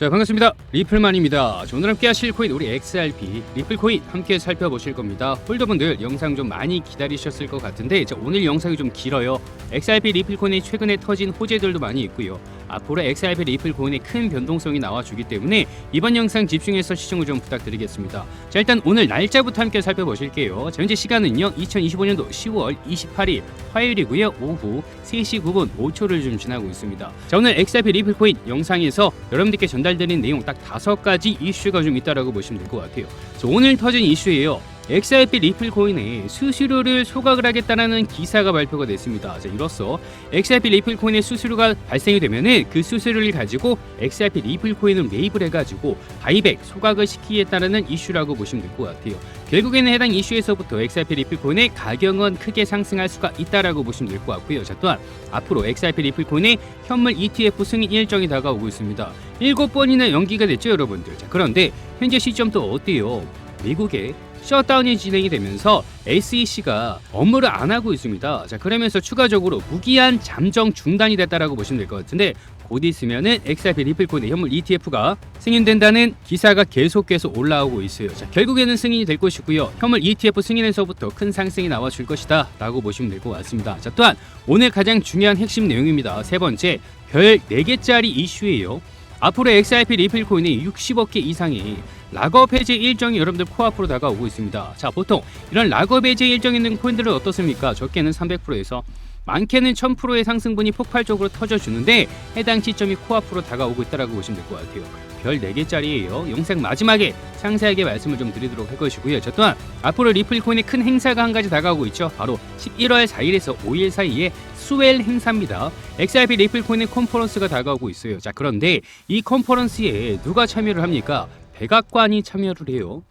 자 반갑습니다. 리플만입니다. 자, 오늘 함께 하실 코인 우리 XRP 리플코인 함께 살펴보실 겁니다. 홀더분들 영상 좀 많이 기다리셨을 것 같은데 자, 오늘 영상이 좀 길어요. XRP 리플코인이 최근에 터진 호재들도 많이 있고요 앞으로 XRP 리플코인의 큰 변동성이 나와주기 때문에 이번 영상 집중해서 시청을 좀 부탁드리겠습니다 자 일단 오늘 날짜부터 함께 살펴보실게요 자, 현재 시간은요 2025년도 10월 28일 화요일이고요 오후 3시 9분 5초를 좀 지나고 있습니다 자 오늘 XRP 리플 코인 영상에서 여러분들께 전달드린 내용 딱 다섯 가지 이슈가 좀 있다라고 보시면 될 것 같아요. 자, 오늘 터진 이슈예요. XRP 리플 코인의 수수료를 소각을 하겠다는 기사가 발표가 됐습니다. 자, 이로써 XRP 리플 코인의 수수료가 발생이 되면은 그 수수료를 가지고 XRP 리플 코인을 매입을 해가지고 바이백 소각을 시키겠다는 이슈라고 보시면 될 것 같아요. 결국에는 해당 이슈에서부터 XRP 리플 코인의 가격은 크게 상승할 수가 있다라고 보시면 될 것 같고요. 자, 또한 앞으로 XRP 리플 코인의 현물 ETF 승인 일정이 다가오고 있습니다. 일곱 번이나 연기가 됐죠, 여러분들. 자, 그런데 현재 시점도 어때요? 미국의 셧다운이 진행이 되면서 SEC가 업무를 안 하고 있습니다. 자, 그러면서 추가적으로 무기한 잠정 중단이 됐다라고 보시면 될 것 같은데 곧 있으면은 XRP 리플코인의 현물 ETF가 승인된다는 기사가 계속해서 올라오고 있어요. 자, 결국에는 승인이 될 것이고요. 현물 ETF 승인에서부터 큰 상승이 나와줄 것이다 라고 보시면 될 것 같습니다. 자, 또한 오늘 가장 중요한 핵심 내용입니다. 세 번째, 별 4개짜리 이슈예요. 앞으로 XRP 리플 코인이 60억 개 이상의 락업 해제 일정이 여러분들 코앞으로 다가오고 있습니다. 자, 보통 이런 락업 해제 일정 있는 코인들은 어떻습니까? 적게는 300%에서 많게는 1000%의 상승분이 폭발적으로 터져주는데 해당 시점이 코앞으로 다가오고 있다고 보시면 될 것 같아요. 별 4개짜리예요. 영상 마지막에 상세하게 말씀을 좀 드리도록 할 것이고요. 저 또한 앞으로 리플코인의 큰 행사가 한 가지 다가오고 있죠. 바로 11월 4일에서 5일 사이에 스웰 행사입니다. XRP 리플코인의 컨퍼런스가 다가오고 있어요. 자, 그런데 이 컨퍼런스에 누가 참여를 합니까? 백악관이 참여를 해요.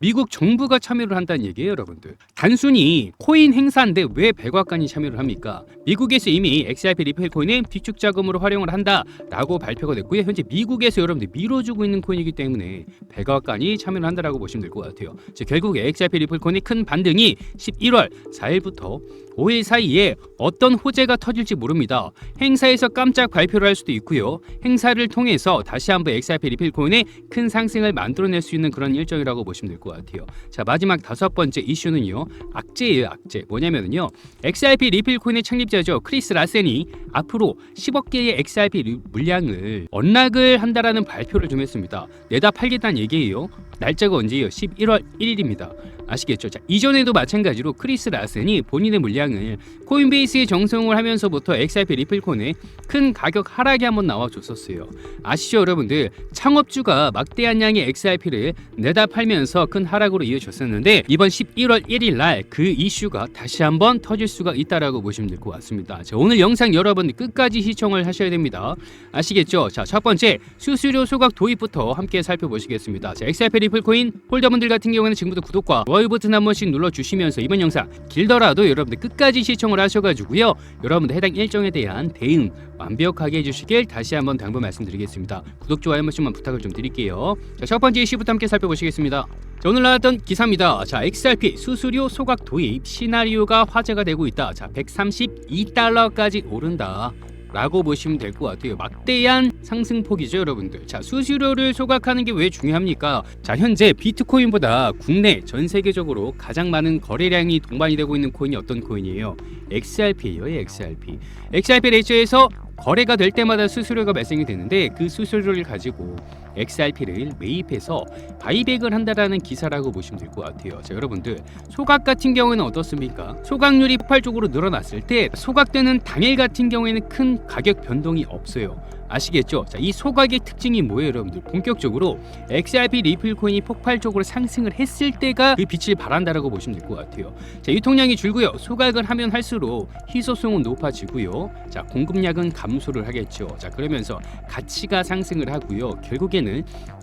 미국 정부가 참여를 한다는 얘기예요, 여러분들. 단순히 코인 행사인데 왜 백악관이 참여를 합니까? 미국에서 이미 XRP 리플 코인은 비축 자금으로 활용을 한다라고 발표가 됐고요. 현재 미국에서 여러분들 밀어주고 있는 코인이기 때문에 백악관이 참여를 한다라고 보시면 될 것 같아요. 즉 결국에 XRP 리플 코인의 큰 반등이 11월 4일부터 5일 사이에 어떤 호재가 터질지 모릅니다. 행사에서 깜짝 발표를 할 수도 있고요. 행사를 통해서 다시 한번 XRP 리필 코인의 큰 상승을 만들어낼 수 있는 그런 일정이라고 보시면 될 것 같아요. 자 마지막 다섯 번째 이슈는요. 악재예요, 악재. 뭐냐면요. XRP 리필 코인의 창립자죠. 크리스 라센이 앞으로 10억 개의 XRP 물량을 언락을 한다라는 발표를 좀 했습니다. 내다 팔겠다는 얘기예요. 날짜가 언제예요? 11월 1일입니다. 아시겠죠? 자, 이전에도 마찬가지로 크리스 라센이 본인의 물량을 코인베이스에 정성을 하면서부터 XRP 리플콘에 큰 가격 하락이 한번 나와 줬었어요. 아시죠, 여러분들? 창업주가 막대한 양의 XRP를 내다 팔면서 큰 하락으로 이어졌었는데 이번 11월 1일 날 그 이슈가 다시 한번 터질 수가 있다라고 보시면 될 것 같습니다. 자, 오늘 영상 여러분 끝까지 시청을 하셔야 됩니다. 아시겠죠? 자, 첫 번째 수수료 소각 도입부터 함께 살펴보시겠습니다. 자, XRP 리플코인 홀더분들 같은 경우에는 지금부터 구독과 좋아요 버튼 한 번씩 눌러주시면서 이번 영상 길더라도 여러분들 끝까지 시청을 하셔가지고요. 여러분들 해당 일정에 대한 대응 완벽하게 해주시길 다시 한번 당부 말씀드리겠습니다. 구독, 좋아요 한 번씩만 부탁을 좀 드릴게요. 자, 첫 번째 이슈부터 함께 살펴보시겠습니다. 자, 오늘 나왔던 기사입니다. 자, XRP 수수료 소각 도입 시나리오가 화제가 되고 있다. 자, 132달러까지 오른다. 라고 보시면 될 것 같아요. 막대한 상승폭이죠, 여러분들. 자, 수수료를 소각하는 게 왜 중요합니까? 자, 현재 비트코인보다 국내 전 세계적으로 가장 많은 거래량이 동반이 되고 있는 코인이 어떤 코인이에요? XRP예요, XRP. XRP 레이저에서 거래가 될 때마다 수수료가 발생이 되는데 그 수수료를 가지고 XRP를 매입해서 바이백을 한다라는 기사라고 보시면 될 것 같아요. 자, 여러분들 소각 같은 경우에는 어떻습니까? 소각률이 폭발적으로 늘어났을 때 소각되는 당일 같은 경우에는 큰 가격 변동이 없어요. 아시겠죠? 자, 이 소각의 특징이 뭐예요, 여러분들? 본격적으로 XRP 리플 코인이 폭발적으로 상승을 했을 때가 그 빛을 발한다라고 보시면 될 것 같아요. 자, 유통량이 줄고요. 소각을 하면 할수록 희소성은 높아지고요. 자, 공급량은 감소를 하겠죠. 자, 그러면서 가치가 상승을 하고요. 결국에는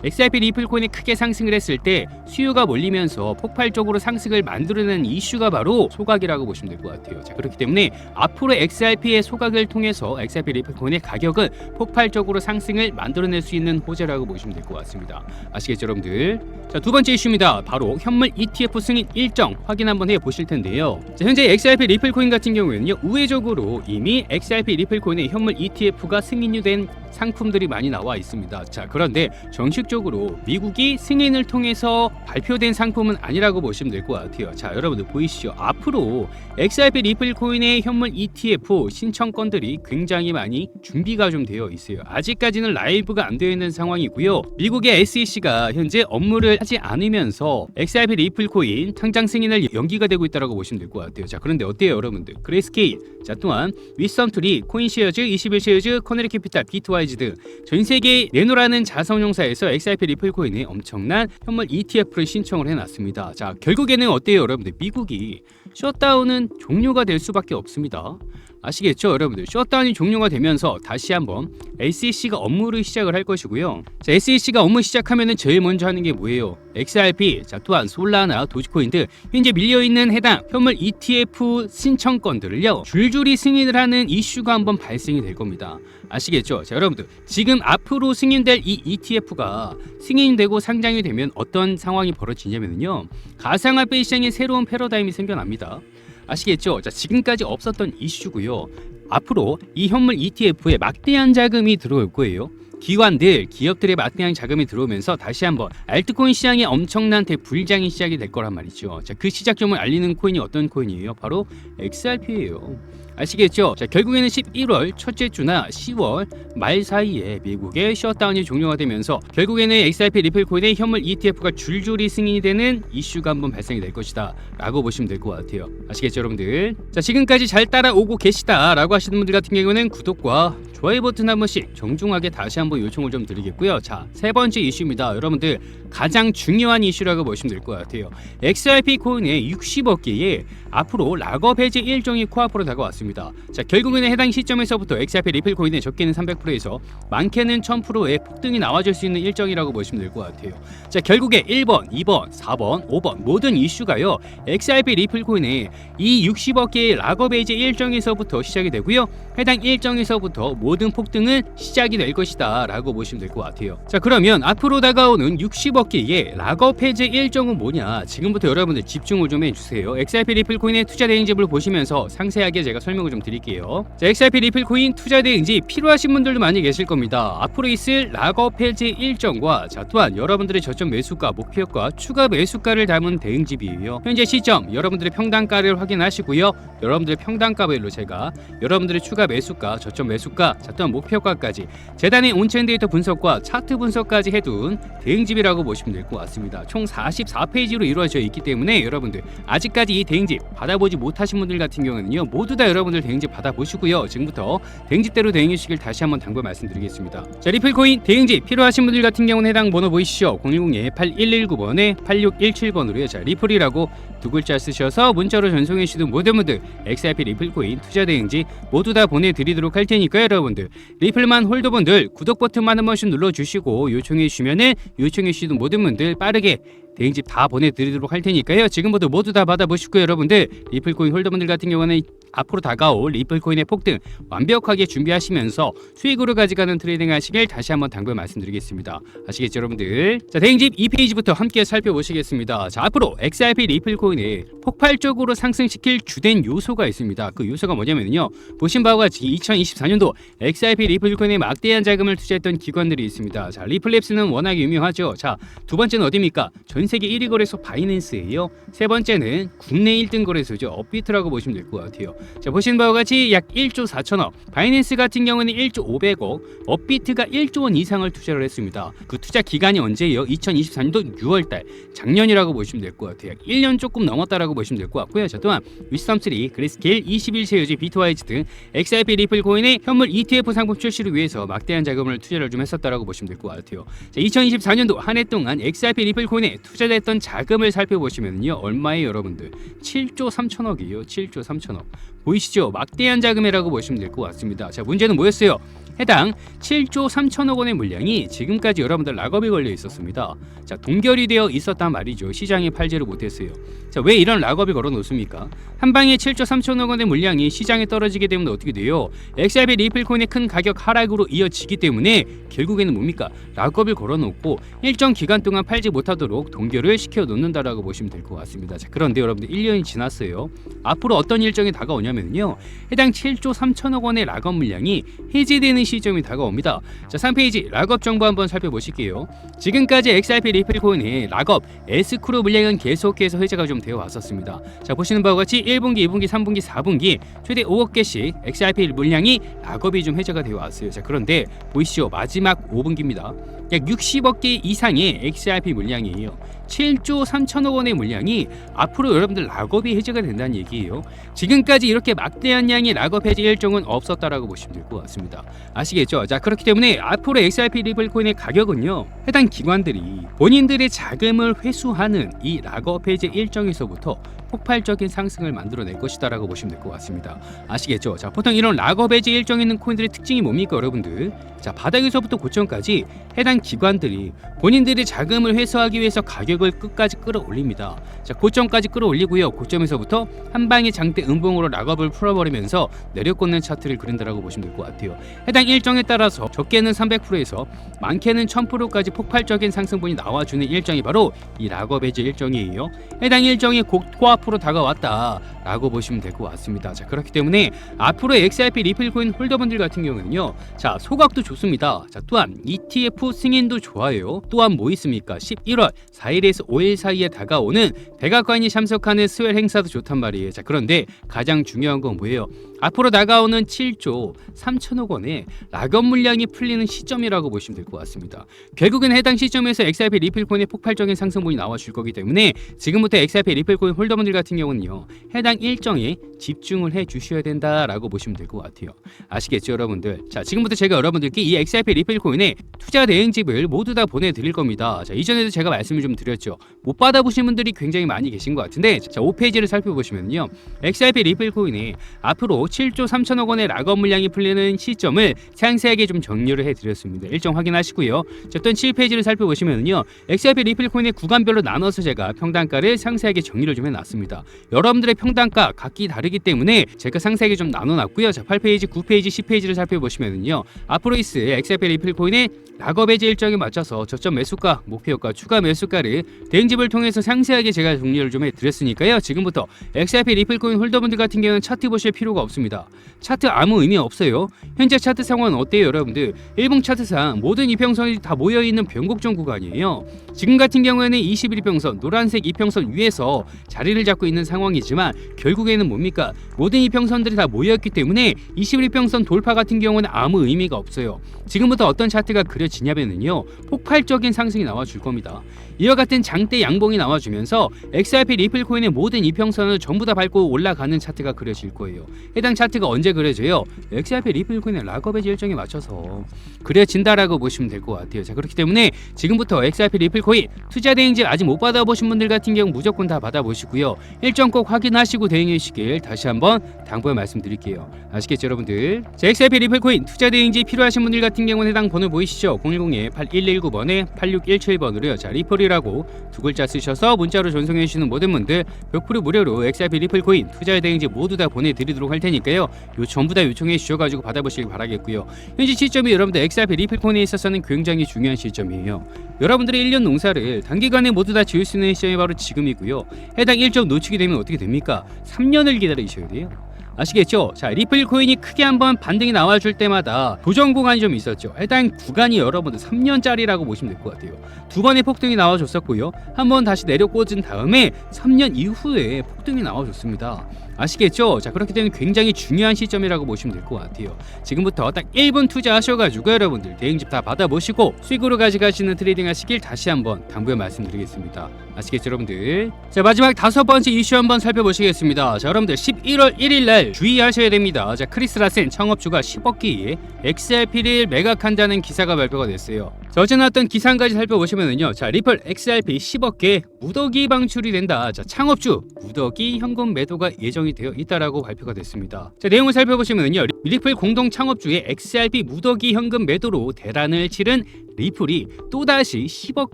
XRP 리플 코인이 크게 상승을 했을 때 수요가 몰리면서 폭발적으로 상승을 만들어낸 이슈가 바로 소각이라고 보시면 될 것 같아요. 자, 그렇기 때문에 앞으로 XRP의 소각을 통해서 XRP 리플 코인의 가격은 폭발적으로 상승을 만들어낼 수 있는 호재라고 보시면 될 것 같습니다. 아시겠죠, 여러분들? 자, 두 번째 이슈입니다. 바로 현물 ETF 승인 일정 확인 한번 해 보실 텐데요. 자, 현재 XRP 리플 코인 같은 경우에는요. 우회적으로 이미 XRP 리플 코인의 현물 ETF가 승인유된 상품들이 많이 나와 있습니다. 자, 그런데 정식적으로 미국이 승인을 통해서 발표된 상품은 아니라고 보시면 될 것 같아요. 자, 여러분들 보이시죠? 앞으로 XRP 리플 코인의 현물 ETF 신청 건들이 굉장히 많이 준비가 좀 되어 있어요. 아직까지는 라이브가 안 되어 있는 상황이고요. 미국의 SEC가 현재 업무를 하지 않으면서 XRP 리플 코인 상장 승인을 연기가 되고 있다고 보시면 될 것 같아요. 자, 그런데 어때요, 여러분들? 그레이스케일, 자 또한 위썸트리, 코인시어즈, 21시어즈, 커네리 캐피탈, 비트와이즈 등 전 세계 네노라는 자산 운용사에서 XRP 리플 코인에 엄청난 현물 ETF를 신청을 해놨습니다. 자 결국에는 어때요, 여러분들? 미국이 셧다운은 종료가 될 수밖에 없습니다. 아시겠죠, 여러분들? 셧다운이 종료가 되면서 다시 한번 SEC가 업무를 시작을 할 것이고요. 자, SEC가 업무 시작하면은 제일 먼저 하는 게 뭐예요? XRP, 자 또한 솔라나, 도지코인 등 현재 밀려 있는 해당 현물 ETF 신청건들을요 줄줄이 승인을 하는 이슈가 한번 발생이 될 겁니다. 아시겠죠? 자, 여러분들 지금 앞으로 승인될 이 ETF가 승인되고 상장이 되면 어떤 상황이 벌어지냐면요 가상화폐 시장에 새로운 패러다임이 생겨납니다. 아시겠죠? 자, 지금까지 없었던 이슈고요. 앞으로 이 현물 ETF에 막대한 자금이 들어올 거예요. 기관들, 기업들의 막대한 자금이 들어오면서 다시 한번 알트코인 시장에 엄청난 대불장이 시작이 될 거란 말이죠. 자, 그 시작점을 알리는 코인이 어떤 코인이에요? 바로 XRP예요. 아시겠죠? 자, 결국에는 11월 첫째 주나 10월 말 사이에 미국의 셧다운이 종료가 되면서 결국에는 XRP 리플 코인의 현물 ETF가 줄줄이 승인이 되는 이슈가 한번 발생이 될 것이다 라고 보시면 될 것 같아요 아시겠죠 여러분들? 자 지금까지 잘 따라오고 계시다 라고 하시는 분들 같은 경우는 구독과 좋아요 버튼 한 번씩 정중하게 다시 한번 요청을 좀 드리겠고요 자 세 번째 이슈입니다 여러분들 가장 중요한 이슈라고 보시면 될 것 같아요 XRP 코인의 60억 개의 앞으로 락업 해제 일정이 코앞으로 다가왔습니다. 자, 결국에는 해당 시점에서부터 XRP 리플 코인의 적게는 300%에서 많게는 1000%의 폭등이 나와줄 수 있는 일정이라고 보시면 될 것 같아요. 자, 결국에 1번, 2번, 4번, 5번 모든 이슈가요. XRP 리플 코인의 이 60억 개의 락업 해제 일정에서부터 시작이 되고요. 해당 일정에서부터 모든 폭등은 시작이 될 것이다라고 보시면 될 것 같아요. 자, 그러면 앞으로 다가오는 60억 개의 락업 해제 일정은 뭐냐? 지금부터 여러분들 집중을 좀 해주세요. XRP 리플 코인의 투자 대행집을 보시면서 상세하게 제가 설명 을 좀 드릴게요. 자, XRP 리플 코인 투자 대행집 필요하신 분들도 많이 계실 겁니다. 앞으로 있을 락업 해제 일정과 자 또한 여러분들의 저점 매수가, 목표가, 추가 매수가를 담은 대행집이에요. 현재 시점 여러분들의 평단가를 확인하시고요. 여러분들의 평단가별로 제가 여러분들의 추가 매수가, 저점 매수가, 자 또한 목표가까지 재단의 온체인 데이터 분석과 차트 분석까지 해둔 대행집이라고 보시면 될 것 같습니다. 총 44페이지로 이루어져 있기 때문에 여러분들 아직까지 이 대행집 받아보지 못하신 분들 같은 경우는요 모두 다 여러분 들 대행집 받아보시고요. 지금부터 대행집대로 대행해 주시길 다시 한번 당부 말씀드리겠습니다. 자 리플코인 대행집 필요하신 분들 같은 경우는 해당 번호 보이시죠? 010-8119번에 8617번으로요. 자 리플이라고 두 글자 쓰셔서 문자로 전송해 주시는 모든 분들 XRP 리플코인 투자 대행지 모두 다 보내드리도록 할 테니까 여러분들. 리플만 홀더분들 구독 버튼만 한 번씩 눌러주시고 요청해 주시면은 요청해 주시는 모든 분들 빠르게 대행집 다 보내드리도록 할 테니까요. 지금부터 모두 다 받아보시고 여러분들. 리플코인 홀더분들 같은 경우는 앞으로 다가올 리플코인의 폭등 완벽하게 준비하시면서 수익으로 가져가는 트레이딩 하시길 다시 한번 당부 말씀드리겠습니다. 아시겠죠 여러분들? 자 대행집 2페이지부터 함께 살펴보시겠습니다. 자 앞으로 XRP 리플코인을 폭발적으로 상승시킬 주된 요소가 있습니다. 그 요소가 뭐냐면요. 보신 바와 같이 2024년도 XRP 리플코인에 막대한 자금을 투자했던 기관들이 있습니다. 자 리플랩스는 워낙 유명하죠. 자두 번째는 어디입니까? 전 세계 1위 거래소 바이낸스예요. 세 번째는 국내 1등 거래소죠. 업비트라고 보시면 될 것 같아요. 자 보신 바와 같이 약 1조 4천억, 바이낸스 같은 경우는 1조 500억, 업비트가 1조 원 이상을 투자를 했습니다. 그 투자 기간이 언제예요? 2024년도 6월달, 작년이라고 보시면 될 것 같아요. 1년 조금 넘었다라고 보시면 될 것 같고요. 자 또한 위스텀3, 그리스케일, 21세유지, 비트와이즈 등 XRP 리플 코인의 현물 ETF 상품 출시를 위해서 막대한 자금을 투자를 좀 했었다라고 보시면 될 것 같아요. 자 2024년도 한 해 동안 XRP 리플 코인에 투자됐던 자금을 살펴보시면요 얼마예요 여러분들 7조 3천억이에요 7조 3천억 보이시죠? 막대한 자금이라고 보시면 될 것 같습니다. 자 문제는 뭐였어요 해당 7조 3천억 원의 물량이 지금까지 여러분들 락업이 걸려 있었습니다. 자, 동결이 되어 있었단 말이죠. 시장에 팔지를 못했어요. 자, 왜 이런 락업이 걸어 놓습니까? 한 방에 7조 3천억 원의 물량이 시장에 떨어지게 되면 어떻게 돼요? XRP 리플코인의 큰 가격 하락으로 이어지기 때문에 결국에는 뭡니까? 락업을 걸어 놓고 일정 기간 동안 팔지 못하도록 동결을 시켜 놓는다라고 보시면 될 것 같습니다. 자, 그런데 여러분들 1년이 지났어요. 앞으로 어떤 일정이 다가오냐면요. 해당 7조 3천억 원의 락업 물량이 해제되는 시점이 다가옵니다. 자, 3페이지 락업 정보 한번 살펴보실게요. 지금까지 XRP 리플 코인의 락업 에스크로 물량은 계속해서 해제가 좀 되어 왔었습니다. 자, 보시는 바와 같이 1분기, 2분기, 3분기, 4분기 최대 5억 개씩 XRP 물량이 락업이 좀 해제가 되어 왔어요. 자, 그런데 보이시죠? 마지막 5분기입니다. 약 60억 개 이상의 XRP 물량이에요. 7조 3천억 원의 물량이 앞으로 여러분들 락업이 해제가 된다는 얘기예요. 지금까지 이렇게 막대한 양의 락업 해제 일정은 없었다라고 보시면 될 것 같습니다. 아시겠죠? 자 그렇기 때문에 앞으로 XRP 리플코인의 가격은요 해당 기관들이 본인들의 자금을 회수하는 이 락업 해제 일정에서부터 폭발적인 상승을 만들어낼 것이다라고 보시면 될 것 같습니다. 아시겠죠? 자 보통 이런 락업 해제 일정에 있는 코인들의 특징이 뭡니까 여러분들? 자 바닥에서부터 고점까지 해당 기관들이 본인들의 자금을 회수하기 위해서 가격을 끝까지 끌어올립니다. 자 고점까지 끌어올리고요. 고점에서부터 한 방의 장대 음봉으로 락업을 풀어버리면서 내려꽂는 차트를 그린다라고 보시면 될 것 같아요. 해당 일정에 따라서 적게는 300%에서 많게는 1000%까지 폭발적인 상승분이 나와주는 일정이 바로 이 락업 해제 일정이에요. 해당 일정이 곧코 앞으로 다가왔다라고 보시면 될 것 같습니다. 자 그렇기 때문에 앞으로 XRP 리플코인 홀더분들 같은 경우는요, 자 소각도 좋습니다. 자 또한 ETF 승인도 좋아요. 또한 뭐 있습니까? 11월 4일에서 5일 사이에 다가오는 백악관이 참석하는 스웰 행사도 좋단 말이에요. 자 그런데 가장 중요한 건 뭐예요? 앞으로 다가오는 7조 3천억 원의 락업 물량이 풀리는 시점이라고 보시면 될 것 같습니다. 결국엔 해당 시점에서 XRP 리플코인의 폭발적인 상승분이 나와줄 거기 때문에 지금부터 XRP 리플코인 홀더분들 같은 경우는요 해당 일정에 집중을 해 주셔야 된다라고 보시면 될 것 같아요. 아시겠죠 여러분들? 자 지금부터 제가 여러분들께 이 XRP 리플코인의 투자 대행집을 모두 다 보내드릴 겁니다. 자 이전에도 제가 말씀을 좀 드렸죠. 못 받아보신 분들이 굉장히 많이 계신 것 같은데 자 5페이지를 살펴보시면요 XRP 리플코인이 앞으로 7조 3천억 원의 락업 물량이 풀리는 시점을 상세하게 좀 정리를 해드렸습니다. 일정 확인하시고요. 자, 또한 7페이지를 살펴보시면요. XRP 리플코인의 구간별로 나눠서 제가 평단가를 상세하게 정리를 좀 해놨습니다. 여러분들의 평단가 각기 다르기 때문에 제가 상세하게 좀 나눠놨고요. 자, 8페이지, 9페이지, 10페이지를 살펴보시면요. 앞으로 있을 XRP 리플코인의 락업 해제 일정에 맞춰서 저점 매수가, 목표가, 추가 매수가를 대응집을 통해서 상세하게 제가 정리를 좀 해드렸으니까요. 지금부터 XRP 리플코인 홀더분들 같은 경우는 차트 보실 필요가 없습니다. 차트 아무 의미 없어요. 현재 차트 상황은 어때요, 여러분들? 일봉 차트상 모든 이평선이 다 모여 있는 변곡점 구간이에요. 지금 같은 경우에는 21이평선, 노란색 이평선 위에서 자리를 잡고 있는 상황이지만 결국에는 뭡니까? 모든 이평선들이 다 모였기 때문에 21이평선 돌파 같은 경우는 아무 의미가 없어요. 지금부터 어떤 차트가 그려 지냐면요. 폭발적인 상승이 나와 줄 겁니다. 이와 같은 장대 양봉이 나와주면서 XRP 리플 코인의 모든 이평선을 전부 다 밟고 올라가는 차트가 그려질 거예요. 해당 차트가 언제 그려져요? XRP 리플 코인의 락업의 일정에 맞춰서 그려진다라고 보시면 될 것 같아요. 자 그렇기 때문에 지금부터 XRP 리플 코인 투자 대행질 아직 못 받아보신 분들 같은 경우 무조건 다 받아보시고요. 일정 꼭 확인하시고 대응해 주시길 다시 한번 당부해 말씀드릴게요. 아시겠죠 여러분들? 자 XRP 리플 코인 투자 대행지 필요하신 분들 같은 경우는 해당 번호 보이시죠? 010-8119번에 8617번으로요. 자 리플이 라고 두 글자 쓰셔서 문자로 전송해 주시는 모든 분들 100% 무료로 XRP 리플 코인 투자 대행지 모두 다 보내드리도록 할 테니까요. 요 전부 다 요청해 주셔가지고 받아보시길 바라겠고요. 현재 시점이 여러분들 XRP 리플 코인에 있어서는 굉장히 중요한 시점이에요. 여러분들의 1년 농사를 단기간에 모두 다 지을 수 있는 시점이 바로 지금이고요. 해당 일정 놓치게 되면 어떻게 됩니까? 3년을 기다리셔야 돼요. 아시겠죠? 자, 리플 코인이 크게 한번 반등이 나와줄 때마다 도전 구간이 좀 있었죠. 해당 구간이 여러분들 3년짜리라고 보시면 될 것 같아요. 두 번의 폭등이 나와줬었고요. 한 번 다시 내려 꽂은 다음에 3년 이후에 폭등이 나와줬습니다. 아시겠죠? 자, 그렇기 때문에 굉장히 중요한 시점이라고 보시면 될 것 같아요. 지금부터 딱 1분 투자하셔가지고 여러분들 대행집 다 받아보시고 수익으로 가져가시는 트레이딩 하시길 다시 한번 당부해 말씀드리겠습니다. 아시겠죠, 여러분들? 자, 마지막 다섯 번째 이슈 한번 살펴보시겠습니다. 자, 여러분들 11월 1일 날 주의하셔야 됩니다. 자, 크리스 라센 창업주가 10억기에 XRP를 매각한다는 기사가 발표가 됐어요. 자, 어제 나왔던 기사 한 가지 살펴보시면은요. 자, 리플 XRP 10억 개 무더기 방출이 된다. 자, 창업주 무더기 현금 매도가 예정이 되어 있다라고 발표가 됐습니다. 자, 내용을 살펴보시면요. 리플 공동 창업주의 XRP 무더기 현금 매도로 대란을 치른 리플이 또다시 10억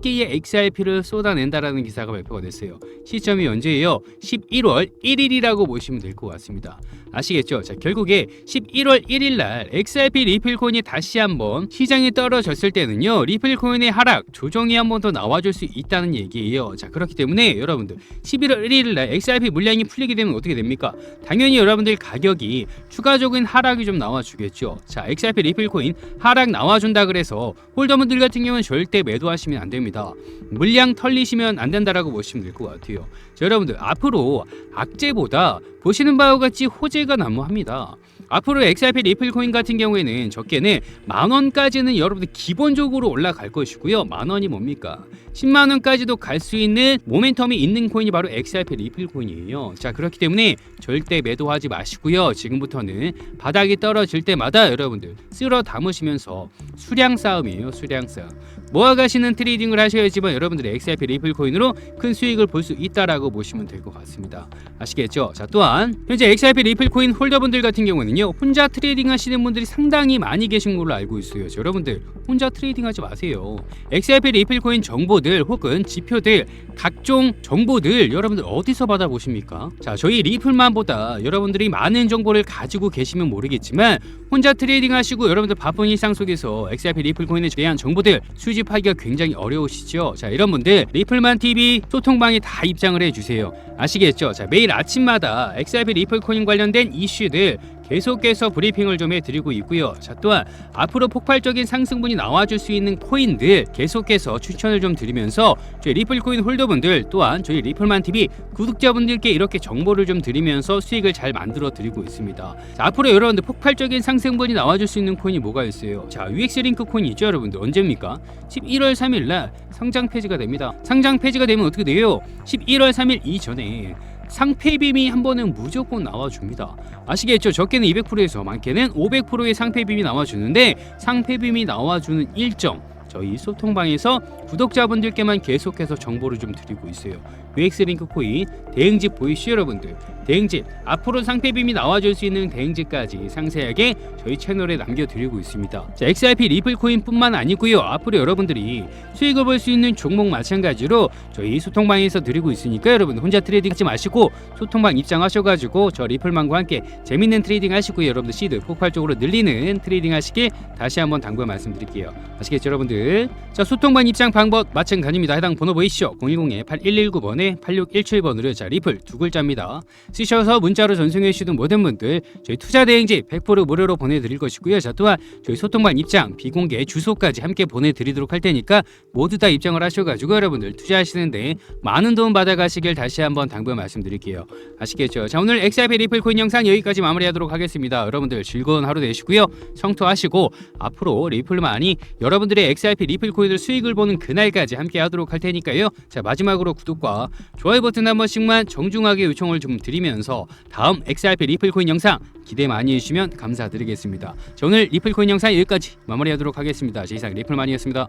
개의 XRP를 쏟아낸다라는 기사가 발표가 됐어요. 시점이 언제예요? 11월 1일이라고 보시면 될 것 같습니다. 아시겠죠? 자, 결국에 11월 1일 날 XRP 리플 코인이 다시 한번 시장이 떨어졌을 때는요. 리플 코인의 하락 조정이 한 번 더 나와줄 수 있다는 얘기예요. 자, 그 렇기 때문에 여러분들 11월 1일 날 XRP 물량이 풀리게 되면 어떻게 됩니까? 당연히 여러분들 가격이 추가적인 하락이 좀 나와주겠죠. 자, XRP 리플 코인 하락 나와준다 그래서 홀더분들 같은 경우는 절대 매도하시면 안 됩니다. 물량 털리시면 안 된다라고 보시면 될 것 같아요. 자, 여러분들 앞으로 악재보다 보시는 바와 같이 호재가 난무합니다. 앞으로 XRP 리플 코인 같은 경우에는 적게는 만 원까지는 여러분들 기본적으로 올라갈 것이고요. 만 원이 뭡니까? 10만 원까지도 갈 수 있는 모멘텀이 있는 코인이 바로 XRP 리플 코인이에요. 자 그렇기 때문에 절대 매도하지 마시고요. 지금부터는 바닥이 떨어질 때마다 여러분들 쓸어 담으시면서 수량 싸움이에요. 수량 싸움. 모아가시는 트레이딩을 하셔야지만 여러분들의 XRP 리플 코인으로 큰 수익을 볼 수 있다라고 보시면 될 것 같습니다. 아시겠죠? 자 또한 현재 XRP 리플 코인 홀더분들 같은 경우는요 혼자 트레이딩 하시는 분들이 상당히 많이 계신 걸로 알고 있어요. 자, 여러분들 혼자 트레이딩 하지 마세요. XRP 리플 코인 정보 들 혹은 지표들 각종 정보들 여러분들 어디서 받아보십니까? 자 저희 리플만보다 여러분들이 많은 정보를 가지고 계시면 모르겠지만 혼자 트레이딩 하시고 여러분들 바쁜 일상 속에서 XRP 리플 코인에 대한 정보들 수집하기가 굉장히 어려우시죠? 자 이런 분들 리플만 TV 소통방에 다 입장을 해주세요. 아시겠죠? 자 매일 아침마다 XRP 리플 코인 관련된 이슈들 계속해서 브리핑을 좀 해드리고 있고요. 자 또한 앞으로 폭발적인 상승분이 나와줄 수 있는 코인들 계속해서 추천을 좀 드리면서 저희 리플 코인 홀더분들 또한 저희 리플만 TV 구독자분들께 이렇게 정보를 좀 드리면서 수익을 잘 만들어 드리고 있습니다. 자, 앞으로 여러분들 폭발적인 상승분이 나와줄 수 있는 코인이 뭐가 있어요? 자 UX 링크 코인 있죠, 여러분들 언제입니까? 11월 3일 날 상장 폐지가 됩니다. 상장 폐지가 되면 어떻게 돼요? 11월 3일 이전에 상패빔이 한 번은 무조건 나와줍니다. 아시겠죠? 적게는 200%에서 많게는 500%의 상패빔이 나와주는데 상패빔이 나와주는 일정 저희 소통방에서 구독자분들께만 계속해서 정보를 좀 드리고 있어요. UX 링크 코인 대응집 보이시죠 여러분들? 대응집 앞으로 상패빔이 나와줄 수 있는 대응집까지 상세하게 저희 채널에 남겨드리고 있습니다. 자, XRP 리플 코인뿐만 아니고요. 앞으로 여러분들이 수익을 볼 수 있는 종목 마찬가지로 저희 소통방에서 드리고 있으니까 여러분 혼자 트레이딩 하지 마시고 소통방 입장하셔가지고 저 리플만과 함께 재밌는 트레이딩 하시고 여러분들 시드 폭발적으로 늘리는 트레이딩 하시길 다시 한번 당부의 말씀드릴게요. 아시겠죠 여러분들? 자 소통방 입장 방법 마찬가지입니다. 해당 번호 보이시죠? 010-8119번에 8617번으로 자 리플 두 글자입니다. 쓰셔서 문자로 전송해 주시는 모든 분들 저희 투자 대행지 100% 무료로 보내드릴 것이고요. 자 또한 저희 소통방 입장 비공개 주소까지 함께 보내드리도록 할 테니까 모두 다 입장을 하셔가지고 여러분들 투자하시는데 많은 도움 받아가시길 다시 한번 당부 말씀드릴게요. 아시겠죠? 자 오늘 XRP 리플 코인 영상 여기까지 마무리하도록 하겠습니다. 여러분들 즐거운 하루 되시고요. 성투하시고 앞으로 리플만이 여러분들의 XRP 리플 코인을 수익을 보는 그날까지 함께 하도록 할 테니까요. 자 마지막으로 구독과 좋아요 버튼 한 번씩만 정중하게 요청을 좀 드리면서 다음 XRP 리플 코인 영상 기대 많이 해주시면 감사드리겠습니다. 자 오늘 리플 코인 영상 여기까지 마무리하도록 하겠습니다. 제 이상 리플만이었습니다.